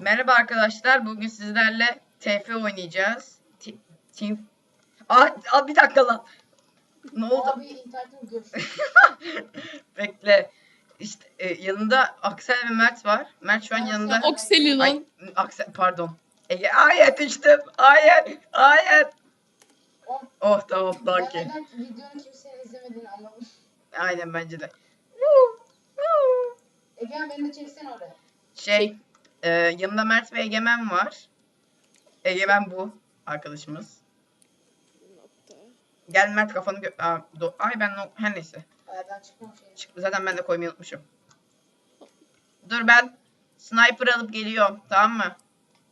Merhaba arkadaşlar. Bugün sizlerle TF oynayacağız. Ti- Team. Aa, aa, bir dakika lan. Ne oldu? Abi internetim görüşürüz. Bekle. İşte e, yanında Aksel ve Mert var. Mert şu an yanında. Okseli lan. Ay, Aksel pardon. Ege hayır düştüm. Hayır. Hayır. O- Oh tamam Ben danke. videonun kimsenin izlemediğini anlamadım. Aynen bence de. Egemen beni de çeksene oraya. Şey, e, yanında Mert ve Egemen var. Egemen bu arkadaşımız. Gel Mert kafanı gö- Aa, do- Ay ben no- her neyse. Şey. Çıktı zaten ben de koymayı unutmuşum. Dur ben sniper alıp geliyorum tamam mı?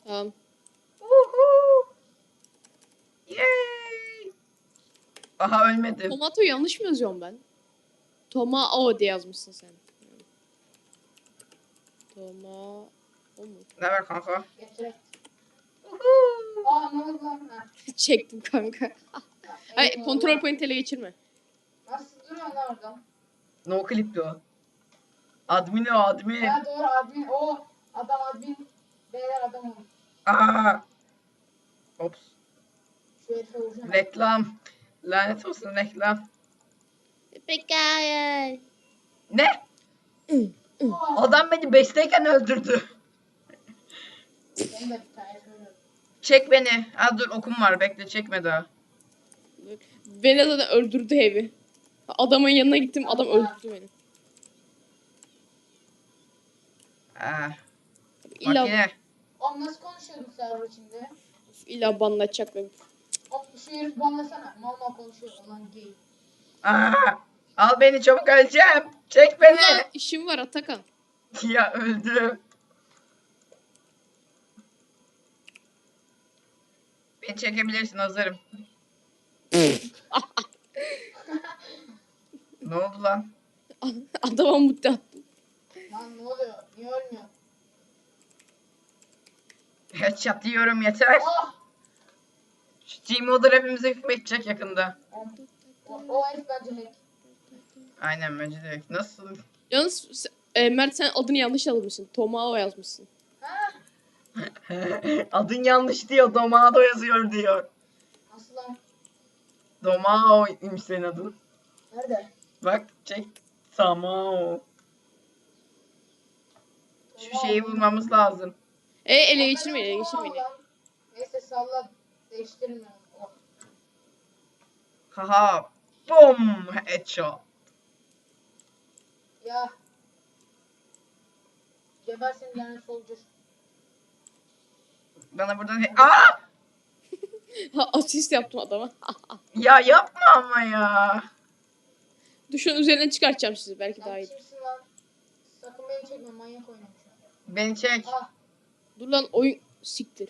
Tamam. Uhu. Yay. Aha ölmedim. Tomato yanlış mı yazıyorum ben? Toma o diye yazmışsın sen. Toma? Ne haber kanka? Aa ne oldu lan? Ha. Çektim kanka. Ay Eyvallah. kontrol point ele geçirme. Nasıl duruyor lan orada? No clip'ti o. Admin o admin. Ya doğru admin. O adam admin. Beyler adam oldu. Aa. Ops. Şu herife vuracağım. Reklam. Lanet olsun reklam. Pekala. Ne? Adam beni beşteyken öldürdü. Benim de bir tane şöyle. Çek beni. Ha dur okum var bekle çekme daha. Beni zaten öldürdü evi. Adamın yanına gittim adam öldürdü beni. Aa, İlla, makine. Oğlum nasıl konuşuyorduk server içinde? illa banlatacak beni. Hop şu herif banlasana. Mal mal konuşuyor. Ulan gay. Aa, al beni çabuk öleceğim. Çek beni. Ulan işim var Atakan. ya öldüm. Beni çekebilirsin hazırım. ne oldu lan? Adama mutlu attım. Lan ne oluyor? Niye ölmüyor? Headshot diyorum yeter. Ah! Şu T-Modder hepimize hükmedecek yakında. O, o, herif bence hack. Aynen bence de. Nasıl? Yalnız e, Mert sen adını yanlış yazmışsın. Toma o yazmışsın. Adın yanlış diyor. Domado yazıyor diyor. Nasıl lan? Domao'ymuş senin adın. Nerede? Bak çek. Samao. Şu şeyi bulmamız lazım. E ele geçirme ele geçirme. Neyse salla. Oh. Haha. Boom. Headshot. Ya. Gebersin yani soldier. Bana buradan... Aa! Ha, asist yaptım adama. Ya yapma ama ya. Düşün üzerine çıkartacağım sizi belki daha iyi. kimsin lan? Sakın beni çekme manyak oynamış. Beni çek. Ah. Dur lan oyun siktir.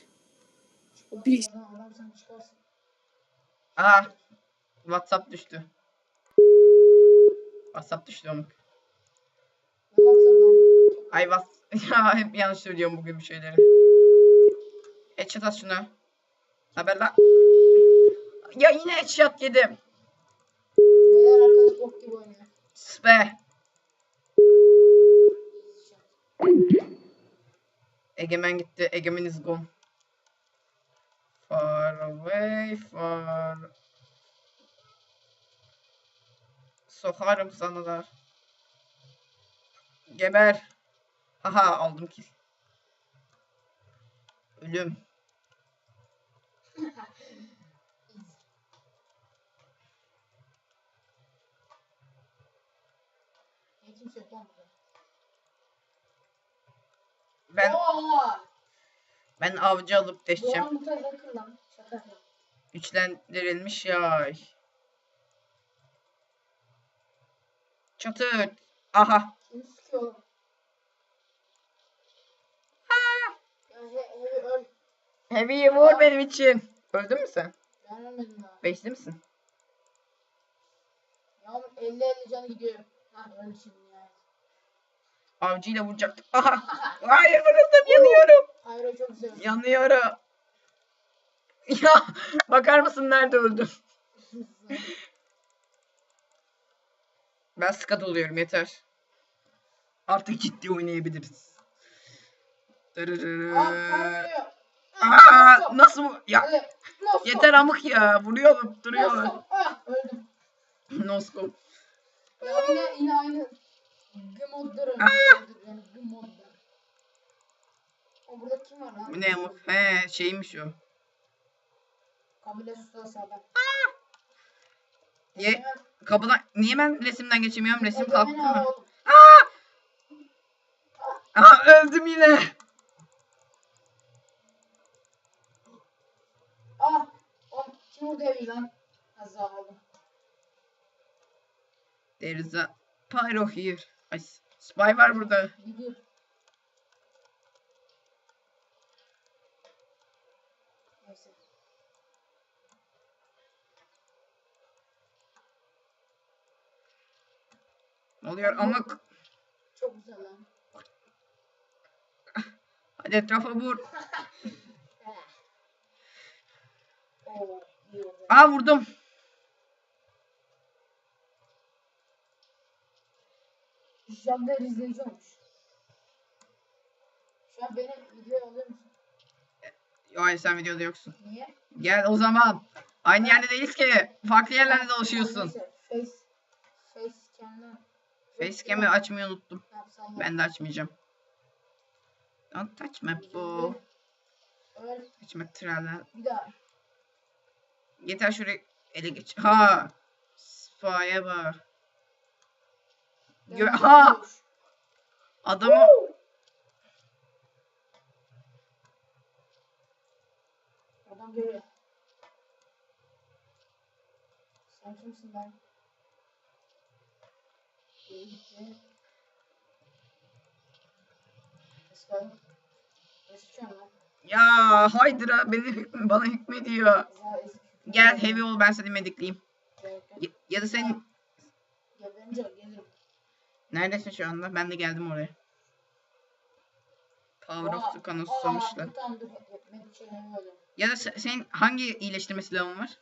O bilgis- Adam, adam sen çıkarsın. Aa. WhatsApp düştü. WhatsApp düştü. Ne lan? Ay was ya hep yanlış söylüyorum bugün bir şeyleri. Headshot at şunu. Haber lan. Ya yine headshot yedim. Beyler arkadaş bok gibi oynuyor. Sus be. Egemen gitti. Egemen is gone. Far away, far. Sokarım sana da. Geber. Haha aldım kill. Ölüm. Ne kimse yok lan burada. Ben Oo! ben avcı alıp deşeceğim. an bu lan. Şaka yapıyorum. Güçlendirilmiş yay. Çatır. Aha. Kim sıkıyor oğlum? Ya he, he, öl. Heavy'yi vur benim için. Öldün mü sen? Ben ölmedim daha. Beşli misin? Ya oğlum 50-50 canı gidiyor. Ha öl şimdi. Avcıyla vuracaktım. Aha. Hayır vuruldum yanıyorum. Hayır çok güzel. Yanıyorum. Ya bakar mısın nerede öldüm? Ben skat oluyorum yeter. Artık ciddi oynayabiliriz. Aa, nasıl bu? Ya yeter amık ya. Vuruyor duruyor. Noskop. Ah. Noskop. Ya yine yine aynı gmodları öldürdü beni. Gmodlar. O burada kim var lan? Bu ne amık? He şeymiş o. Kabile ustası adam. Ye, kapıdan niye ben resimden geçemiyorum? Resim kalktı mı? oğlum. Aa öldüm yine. Ah! Oğlum kim vurdu evi lan? Azza aldım. There is a pyro here. Ay, spy var burada. Gidiyor. Oluyor amık? Çok güzel lan. Hadi etrafa vur. Aa vurdum. Jagger izleyici olmuş. Şu an beni videoya alıyor musun? Hayır sen videoda yoksun. Niye? Gel o zaman. Aynı yerde değiliz ki. Farklı yerlerde dolaşıyorsun. Face, facecam'dan. Facecam'i açmayı unuttum. Yapsan yap. Ben de açmayacağım. Don't touch my ball. Touch my trala. bir daha. Yeter şurayı ele geç. Ha. Spy'e bak. Gö- Ben ha! Adamı Adam görüyor. Sen kimsin lan? ya Hydra beni hükmü, bana hükmediyor. Gel heavy ol ben seni medikleyeyim. Ya, ya da sen Gebelince gelirim. Neredesin şu anda? Ben de geldim oraya. Power of the ne oluyor? Ya da se- senin hangi iyileştirme silahın var?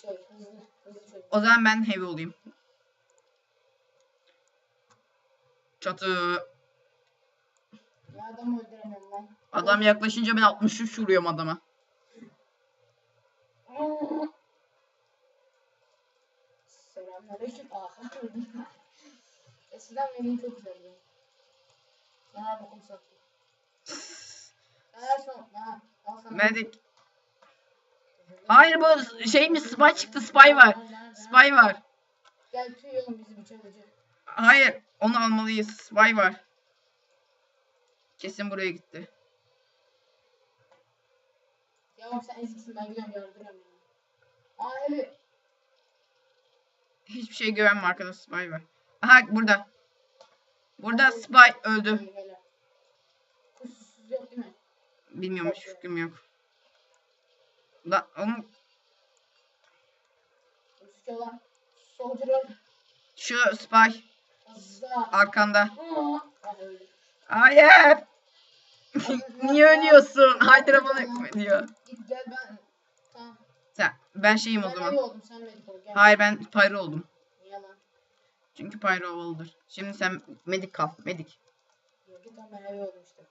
Şey hızlı hızlı. O zaman ben heavy olayım. Çatı. Ya adamı öldüremiyorum lan. Adam yaklaşınca ben 63 vuruyorum adama. Selamünaleyküm. Aha. Eskiden benim çok güzeldi. Sana bokum sattı. Eğer son... Ha. Al sana. Medik. Hayır bu şeymiş spy çıktı spy var. Spy var. Gel tüy oğlum bizi bir çalıcı. Hayır onu almalıyız. Spy var. Kesin buraya gitti. Ya oğlum sen eziksin ben gidiyorum yardıramıyorum. Aa evet. Hiçbir şey güvenme arkada spy var. Aha burada. Burada spy öldü. Bilmiyorum hiç fikrim yok. Da onun şu spy arkanda. Hayır. Niye ölüyorsun? Hydra bana. Git gel ben. Tamam. Sen, ben şeyim o zaman. Hayır ben pyro oldum. Çünkü pyro havalıdır. Şimdi sen medik kal. Medik. Yok lan ben işte.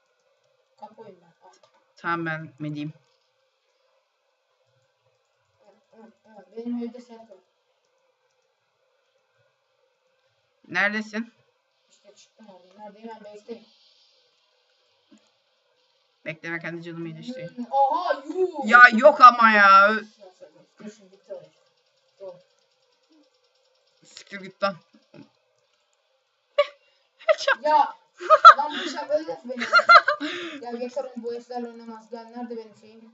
Kapı oyun ben. Al. Tamam ben mediyim. Benim evde sen kal. Neredesin? İşte çıktım oradan. Neredeyim ben base'teyim. Bekle ben kendi canımı iyileştireyim. Hmm, Aha yuh. Ya yok ama ya. Siktir git lan. Ya lan bıçak öldür beni. ya Vector'un bu eslerle oynamaz. Gel nerede benim şeyim?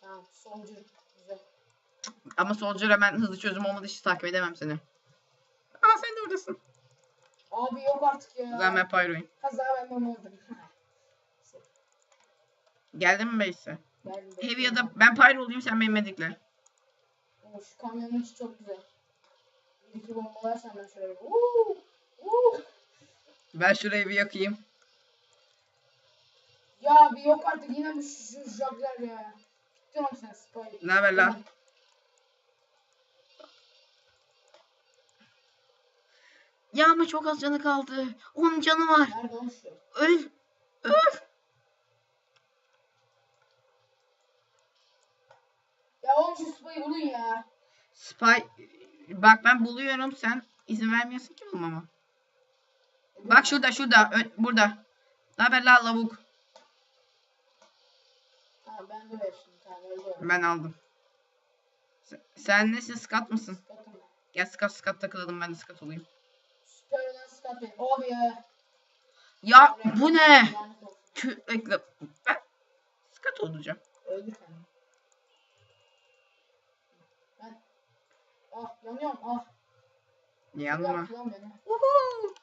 Tamam soldier. Güzel. Ama Soldier hemen hızlı çözüm olmadığı için takip edemem seni. Aa sen de oradasın. Abi yok artık ya. O zaman ben pyro'yum. Kaza ben mama oldum. Geldin mi base'e? Geldim. Heavy ya da ben pyro olayım sen benim medikle. Şu kamyonun içi çok güzel. Bir iki bombalarsan ben şöyle. Uuu. Uuu. Ben şurayı bir yakayım. Ya bir yok artık yine bu şu, jogger ya. Oğlum sen spoiler. Ne haber lan? Ya ama çok az canı kaldı. Onun canı var. Nerede olmuş şu? Öl. Öl. Ya oğlum şu spayı bulun ya. Spy. Bak ben buluyorum sen izin vermiyorsun ki bulmama. Bak şurada şurada. Ö- burada. Ne haber la lavuk? Tamam ben de şimdi. Tamam. Ben aldım. Sen, sen nesin skat mısın? Skatım. Gel skat skat takılalım ben de skat olayım. Skat. Abi ya. Ya bu ne? Kü bekle. Ben skat olacağım. Öldü kendini. Ah yanıyorum ah. Yanma. Beni. Uhu.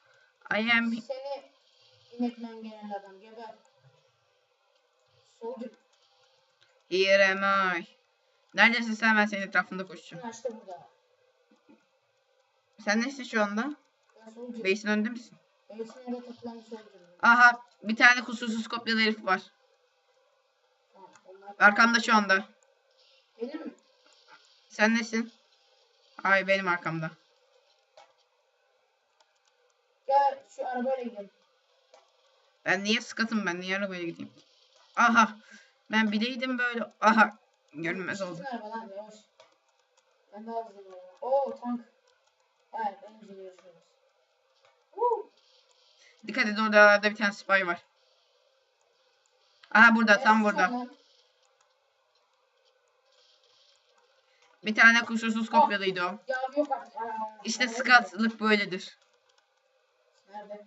I am Seni inekmen gelen adam geber. Soldier. here am I. Neredesin sen ben senin etrafında koşacağım. Açtı burada. Sen nesin şu anda? Ben soldier. Base'in önünde misin? Base'in orada takılan bir soldier. Aha bir tane kusursuz kopyalı herif var. Tamam onlar. Arkamda şu anda. Benim mi? Sen nesin? Ay benim arkamda. Gel şu arabayla gidelim. Ben niye sıkatım ben niye arabaya gideyim? Aha ben bileydim böyle. Aha görünmez oldu. Çıksın araba lan yavaş. Ben daha hızlı gidiyorum. Oo tank. Hayır en hızlı. Dikkat et orada bir tane spy var. Aha burada tam Evet, burada. sonra- Bir tane kusursuz kopyalıydı o. Ya yok artık. Aa, İşte skatlık böyledir. Nerede?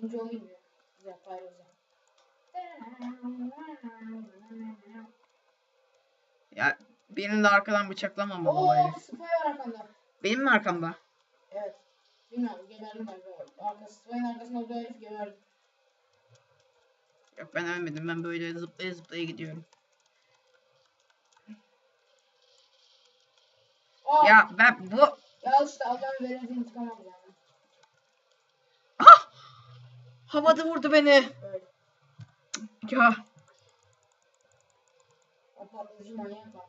Zenci olayım ya. Güzel. Ya birini de arkadan bıçaklamamalı. Oo spy var arkanda. Benim mi arkamda? Evet. Bilmiyorum geberdim ben. Arkası, spy'ın arkasında olduğu herif geberdi. Yok ben ölmedim. Ben böyle zıplaya zıplaya gidiyorum. Aa, ya. Ya ben bu... al işte adam verirdi intikam alacağım. Ah! Havada vurdu beni. Böyle. Ya O patlayıcı manyak var.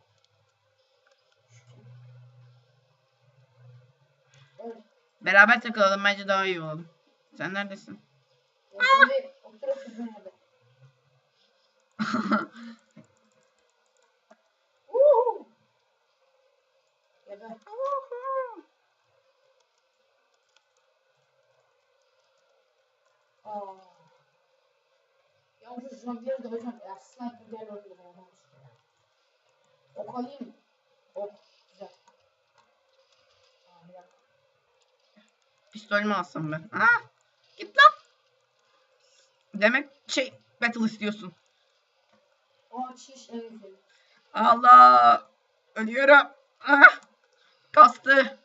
Öyle. beraber takılalım bence daha iyi olalım. Sen neredesin? Ya oturup kızın orada. Woohoo! Geber. Aa. Yalnız bir de hocam ya sniper gel öldü bana olmuş. Ok alayım mı? Ok. Güzel. Aa, bir dakika. Pistolümü alsam ben. Ah! Git lan. Demek şey battle istiyorsun. En güzeli. Allah! Ölüyorum. Ah! Kastı.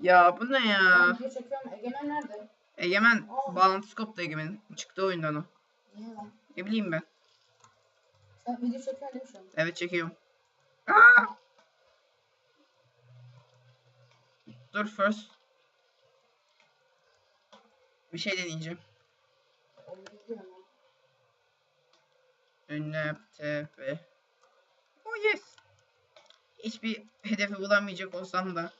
Ya bu ne ya? Ben video çekiyorum. Egemen nerede? Egemen bağlantı skopta Egemen. Çıktı oyundan o. Niye lan? Ne bileyim ben. Sen video çekiyorsun değil mi şu an? Evet çekiyorum. Ah! Dur first. Bir şey deneyeceğim. Ünlem TP. Oh yes. Hiçbir hedefi bulamayacak olsam da.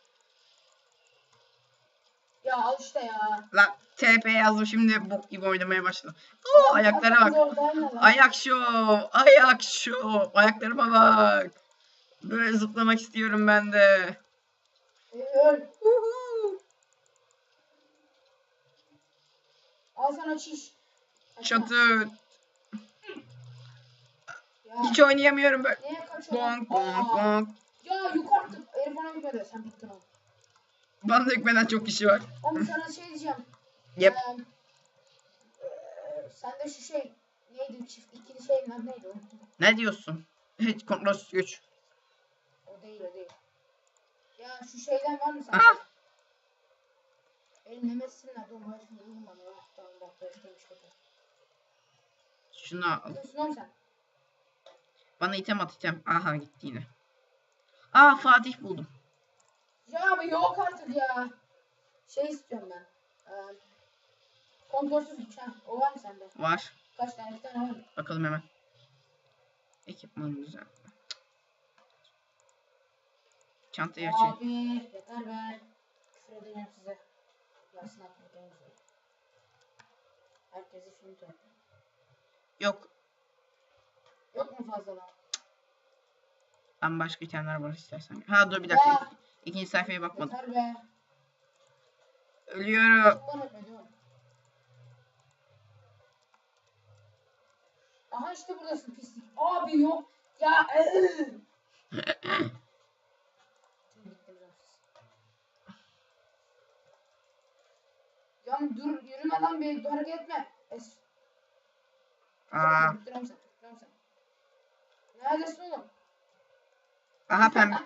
Ya al işte ya. Lan TP yazdım şimdi bok gibi oynamaya başladım. Oo, ayaklara bak. Ayak şov. Ayak şov. Ayaklarıma bak. Böyle zıplamak istiyorum ben de. Uhu. Al sana çiş. Çatı. Hiç oynayamıyorum böyle. Bonk bonk bonk. Ya yukarı artık. Herif bana gitmedi. Sen bittin oğlum. Bana hükmeden çok kişi var. Oğlum sana şey diyeceğim. Yep. Ee, eee, sende şu şey neydi çift ikili şeyin adı neydi o? Ne diyorsun? Hiç kontrolsüz güç. O değil o değil. Ya şu şeyden var mı sende? Ah! Adı o. Şimdi uyumadı. Ah tamam bak değiştirmiş kötü. Şunu al. Oğlum sen. Bana item at item. Aha gitti yine. Aa Fatih buldum. Ya abi yok artık ya. Şey istiyorum ben. Ee, kontrolsüz güç ha. O var mı sende? Var. Kaç tane? İki tane var mı? Bakalım hemen. Ekipman güzel. Çantayı açayım. Abi yeter be. küfür edeceğim size. En güzel. Herkesi topluyor. Yok. Yok mu fazla lan? Ben başka itemler var istersen. Ha dur bir dakika. Ya, İkinci sayfaya bakmadım. Ölüyorum. Aha işte buradasın pislik. Abi yok. Ya. Ya dur yürüme lan bir hareket etme. Es. Aa. Neredesin oğlum? Aha pembe.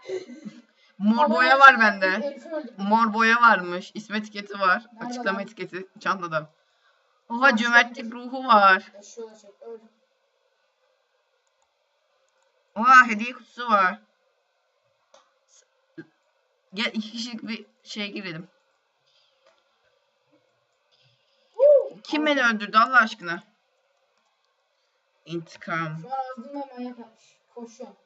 Mor boya var bende. Mor boya varmış. İsmi etiketi var. Açıklama etiketi çantada. Oha cömertlik ruhu var. Öldü. Oha hediye kutusu var. Gel iki kişilik bir şeye girelim. Kim beni öldürdü Allah aşkına? İntikam. Şu an ağzımda manyak yapmış. Koşuyorum.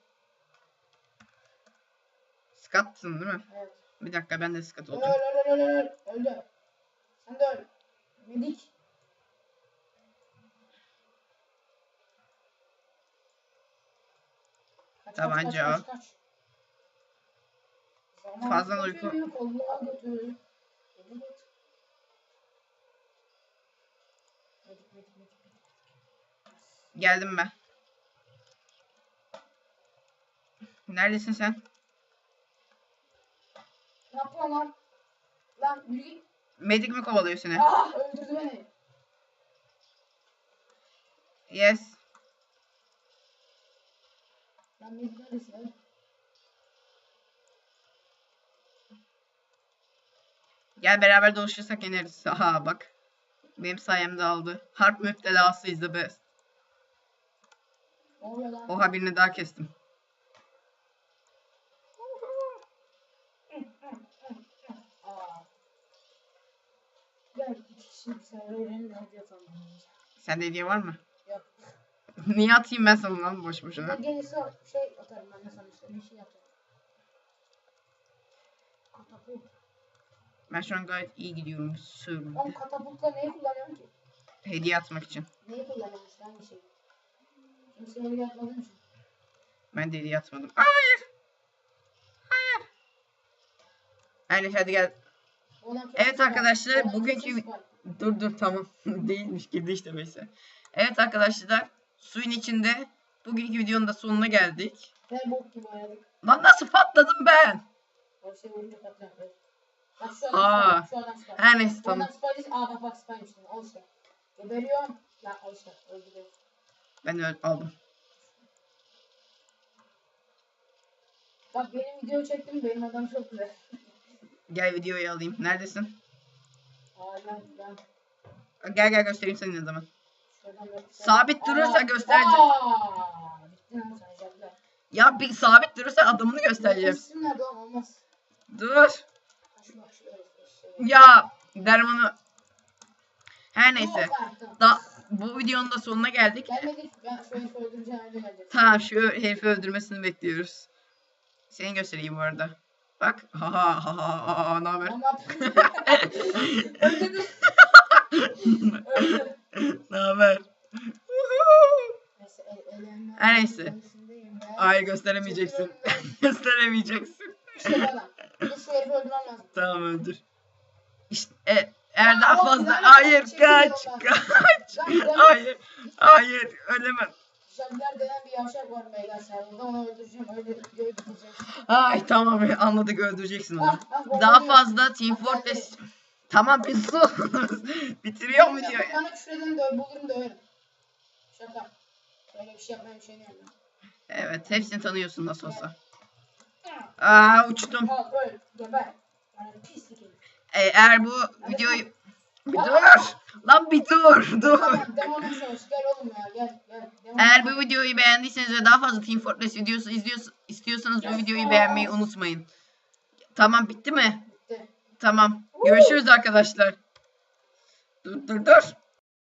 Scott'sın değil mi? Evet. Bir dakika ben de Öl olacağım. öl öl öl öl. Öldü. Sen de öl. Medik. Kaç, Tabanca al. Kaç, kaç, kaç. Zaman Fazla uyku- Kolluğa götür. Evet. Medik medik medik. medik. Geldim ben. Neredesin sen? Ne yapıyorsun lan? Lan yürü git. Medik mi kovalıyor seni? Ah öldürdü beni. Yes. Lan medik neredesin? Öl. Gel beraber dolaşırsak yeneriz. Aha bak. Benim sayemde aldı. Harp müptelası is the best. Oha birini daha kestim. Gel iki öğrenin. Sende hediye var mı? Yok. Niye atayım ben sana lan boş boşuna? Gelirse şey atarım ben de sana işte bir şey atarım. Katapult. Ben şu an gayet iyi gidiyorum. Sür. Oğlum katapultla neyi kullanıyorum ki? Hediye atmak için. Neyi kullanıyorum işte hangi şeyi? Kimseye öyle yapmadığım için. Ben de hediye atmadım. Hayır. Hayır. Aynen hadi gel. Evet arkadaşlar, bugünkü. Dur dur tamam. Değilmiş girdi işte neyse. Evet arkadaşlar. Suyun içinde bugünkü videonun da sonuna geldik. Ve bok gibi oynadık. Lan nasıl patladım ben? O şey vurunca patlayan. Evet. Bak şu Aa. Her neyse tamam. adam spy değil. Aa bak bak spymiş. şimdi, Al işte. Geberiyorum. Ya al işte. Öldürüyorum. Ben de aldım. Bak benim video çektim. Benim adam çok güzel. Gel videoyu alayım. Neredesin? Aa ben. Gel gel göstereyim adamı. Şuradan böyle- Sabit durursa göstereceğim. Ya bir sabit durursa adamını göstereceğim. Dur. Öyle şey. Ya dermanı. Her neyse. Da bu videonun da sonuna geldik. Tamam şu herifi öldürmesini bekliyoruz. Seni göstereyim bu arada. Bak. Ha ha ha ha ha ne haber? Öldürdüm. Öldürdüm. Ne haber? Her neyse. Hayır gösteremeyeceksin. gösteremeyeceksin. Tamam öldür. İşte e, eğer daha fazla hayır kaç kaç hayır hayır ölemem. Jabber denen bir yavşak var beyler serverda. Onu öldüreceğim. Öyle bitireceğim. Ay tamam anladık öldüreceksin onu. Ah, ah, Daha fazla Team Fortress. Tamam bir sus. Bitiriyor mu diyor. Bana küfür edeni döv, bulurum döverim. Şaka. Böyle bir şey yapmaya bir şey diyemem. Evet hepsini tanıyorsun nasıl olsa. Aa uçtum. Al öl, geber. Yani pislik herif. E, eğer bu videoyu... Bir dur. Lan bir dur. Dur. Tamam, savaşı. Gel oğlum ya, gel, gel. Demon Eğer bu videoyu beğendiyseniz ve daha fazla Team Fortress videosu izliyorsa, istiyorsanız bu videoyu beğenmeyi unutmayın. Tamam bitti mi? Bitti. Tamam. Görüşürüz arkadaşlar. Dur dur dur.